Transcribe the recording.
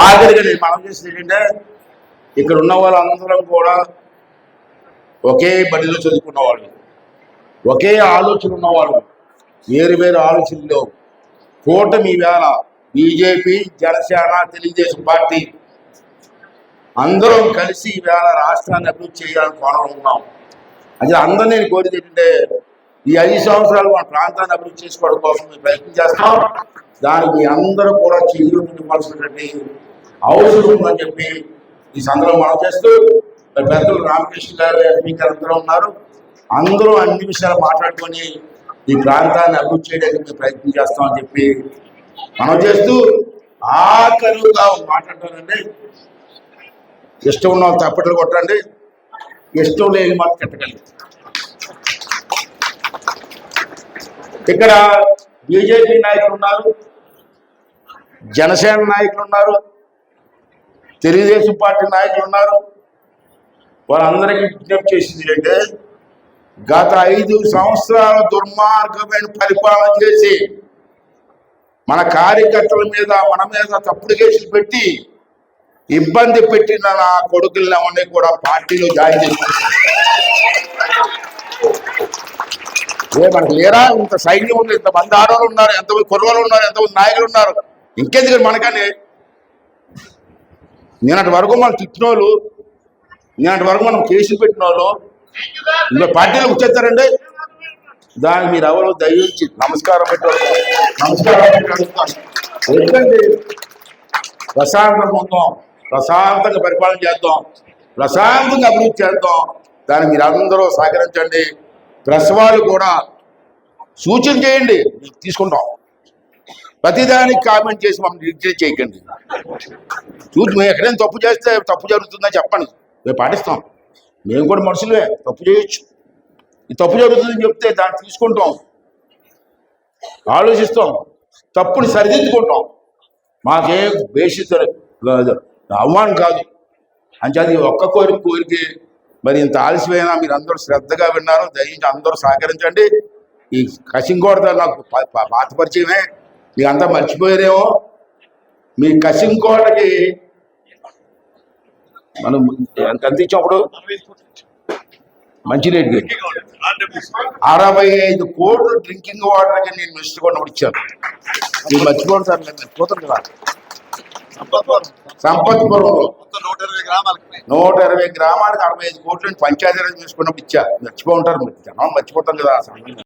ఆఖరిగా నేను మనం చేసింది ఏంటంటే ఇక్కడ ఉన్న వాళ్ళందరం కూడా ఒకే బడిలో చదువుకున్న వాళ్ళు. ఒకే ఆలోచన ఉన్నవాళ్ళు వేరు వేరు ఆలోచనలు కూటమి వేళ బీజేపీ జనసేన తెలుగుదేశం పార్టీ అందరం కలిసి ఈవేళ రాష్ట్రాన్ని అభివృద్ధి చేయాలని కోణంలో ఉన్నాం అది అందరూ నేను కోరిక ఏంటంటే ఈ ఐదు సంవత్సరాలు మన ప్రాంతాన్ని అభివృద్ధి చేసుకోవడం కోసం మేము ప్రయత్నం చేస్తాం. దానికి అందరూ కూడా చేయాల్సినటువంటి అవసరం ఉందని చెప్పి ఈ సందర్భం మనం చేస్తూ పెద్దలు రామకృష్ణ గారు ఎంపీ గారు అందరూ ఉన్నారు. అందరూ అన్ని విషయాలు మాట్లాడుకొని ఈ ప్రాంతాన్ని అభివృద్ధి చేయడానికి ప్రయత్నం చేస్తామని చెప్పి మనం చేస్తూ ఆఖరుగా మాట్లాడతానండి ఇష్టం ఉన్న వాళ్ళు తప్పట్లు కొట్టండి. ఇష్టం లేని మాత్రం కట్టగలి ఇక్కడ బీజేపీ నాయకులు ఉన్నారు. జనసేన నాయకులు ఉన్నారు. తెలుగుదేశం పార్టీ నాయకులు ఉన్నారు. వాళ్ళందరికీ విజ్ఞప్తి చేసింది అంటే గత ఐదు సంవత్సరాల దుర్మార్గమైన పరిపాలన చేసి మన కార్యకర్తల మీద మన మీద తప్పుడు కేసులు పెట్టి ఇబ్బంది పెట్టిన నా కొడుకులను అవన్నీ కూడా పార్టీలో జాయిన్ చేశారు ఏ మనకు లేరా? ఇంత సైన్యం ఉంది ఇంత మంది ఆడవాళ్ళు ఉన్నారు ఎంతమంది కుర్రవాళ్ళు ఉన్నారు ఎంతమంది నాయకులు ఉన్నారు. ఇంకెందుకు మనకని? నిన్నటి వరకు మనం తిట్టిన వాళ్ళు నిన్నటి వరకు మనం కేసులు పెట్టిన వాళ్ళు ఇంకా పార్టీలో వచ్చేస్తారండి. దానికి మీరు ఎవరు దయించి నమస్కారం పెట్టారు నమస్కారం పెట్టి ఎందుకంటే ప్రశాంతంగా ప్రశాంతంగా పరిపాలన చేద్దాం. ప్రశాంతంగా అభివృద్ధి చేద్దాం. దాన్ని మీరు అందరూ సహకరించండి. ప్రెస్ వాళ్ళు కూడా సూచన చేయండి తీసుకుంటాం. ప్రతిదానికి కామెంట్ చేసి మమ్మల్ని రిజెక్ట్ చేయకండి. చూసి మేము ఎక్కడైనా తప్పు చేస్తే తప్పు జరుగుతుందని చెప్పండి. మేము పాటిస్తాం. మేము కూడా మనుషులే తప్పు చేయొచ్చు. ఈ తప్పు జరుగుతుందని చెప్తే దాన్ని తీసుకుంటాం. ఆలోచిస్తాం. తప్పుని సరిదిద్దుకుంటాం. మాకేం బేసిక్ అవమానం కాదు. అంచేది అది ఒక్క కోరిక కోరికే మరి ఇంత ఆలస్యమైనా మీరు అందరూ శ్రద్ధగా విన్నారు. దయించి అందరూ సహకరించండి. ఈ కసింకోటతో నాకు పాత పరిచయమే. మీకు అంతా మర్చిపోయారేమో? మీ కసింకోటకి మనం ఎంత ఎంత ఇచ్చినప్పుడు మంచి రేట్ అరవై ఐదు కోట్లు డ్రింకింగ్ వాటర్కి నేను మిస్టర్ కొన్నప్పుడు ఇచ్చాను. మీరు మర్చిపోండి సార్ నేను మర్చిపోతాను కదా. సంపత్పురంలో మొత్తం నూట ఇరవై గ్రామాలకి నూట ఇరవై గ్రామాలకు అరవై ఐదు కోట్లు పంచాయతీ రాజ్ తీసుకున్నప్పుడు ఇచ్చా. మర్చిపో ఉంటారు. మీరు జనం మర్చిపోతాం కదా. సమయంలో.